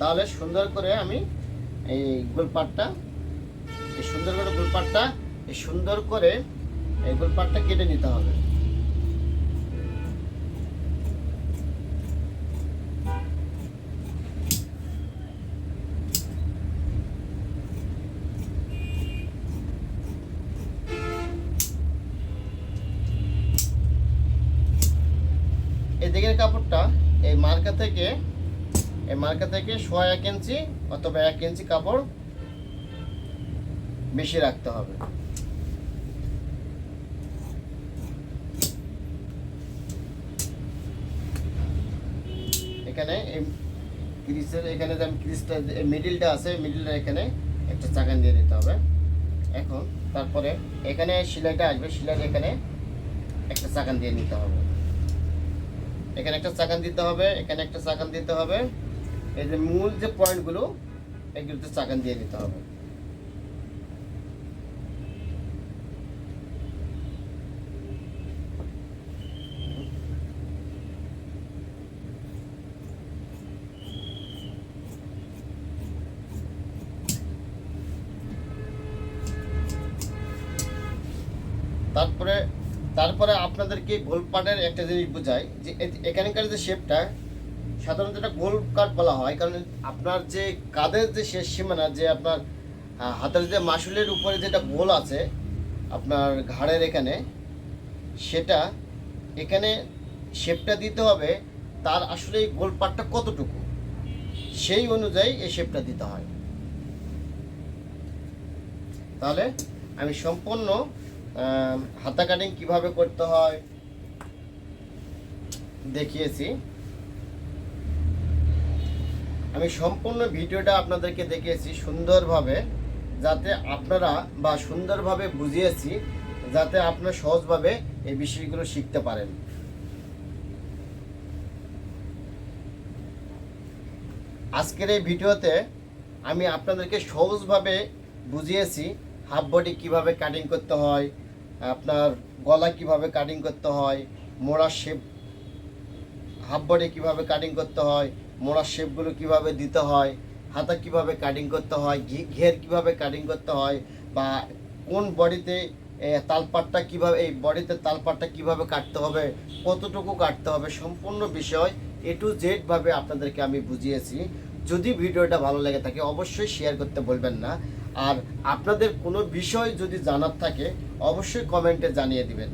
তাহলে সুন্দর করে আমি এই গোলপাটটা, এই সুন্দর করে গোলপাটটা, এই সুন্দর করে এই গোলপাটটা কেটে নিতে হবে। এই দিকের কাপড়টা এই মার্কা থেকে এই মার্কা থেকে সোয়া এক ইঞ্চি অথবা এক ইঞ্চি কাপড় বেশি রাখতে হবে। এখানে এখানে মিডিলটা আছে মিডিলটা এখানে একটা চাকান দিয়ে হবে। এখন তারপরে এখানে এখানে একটা চাকান দিয়ে নিতে হবে। এখানে একটা চাকান দিতে হবে, এখানে একটা চাকান দিতে হবে। এই যে মূল যে পয়েন্টগুলো এগুলোতে চাকান দিয়ে দিতে হবে। তারপরে তারপরে আপনাদেরকে গোলপাটের একটা জিনিস বোঝাই যে এখানকার যে শেপটা সাধারণত এটা গোল কাট বলা হয়, কারণ আপনার যে কাদের যে শেষ সীমানা, যে আপনার হাতের যে মাসুলের উপরে যেটা গোল আছে, আপনার ঘাড়ের এখানে, সেটা এখানে শেপটা দিতে হবে, তার আসলে এই গোল পাটটা কতটুকু? সেই অনুযায়ী এই শেপটা দিতে হয়। তাহলে আমি সম্পূর্ণ হাতা কাটিং কীভাবে করতে হয় দেখিয়েছি। আমি সম্পূর্ণ ভিডিওটা আপনাদেরকে দেখিয়েছি সুন্দরভাবে, যাতে আপনারা বা সুন্দরভাবে বুঝিয়েছি, যাতে আপনারা সহজভাবে এই বিষয়গুলো শিখতে পারেন। আজকের এই ভিডিওতে আমি আপনাদেরকে সহজভাবে বুঝিয়েছি হাফ বডি কীভাবে কাটিং করতে হয়, আপনার গলা কীভাবে কাটিং করতে হয়, মোড়ার শেপ হাফ বডি কীভাবে কাটিং করতে হয় মোড়ার শেপগুলো কীভাবে দিতে হয়, হাতা কীভাবে কাটিং করতে হয় ঘের কীভাবে কাটিং করতে হয়, বা কোন বডিতে তালপাটটা কীভাবে, এই বডিতে তালপাটটা কীভাবে কাটতে হবে, কতটুকু কাটতে হবে, সম্পূর্ণ বিষয় এ টু জেডভাবে আপনাদেরকে আমি বুঝিয়েছি। যদি ভিডিওটা ভালো লেগে থাকে, অবশ্যই শেয়ার করতে বলবেন না। আর আপনাদের কোনো বিষয় যদি জানার থাকে, অবশ্যই কমেন্টে জানিয়ে দিবেন।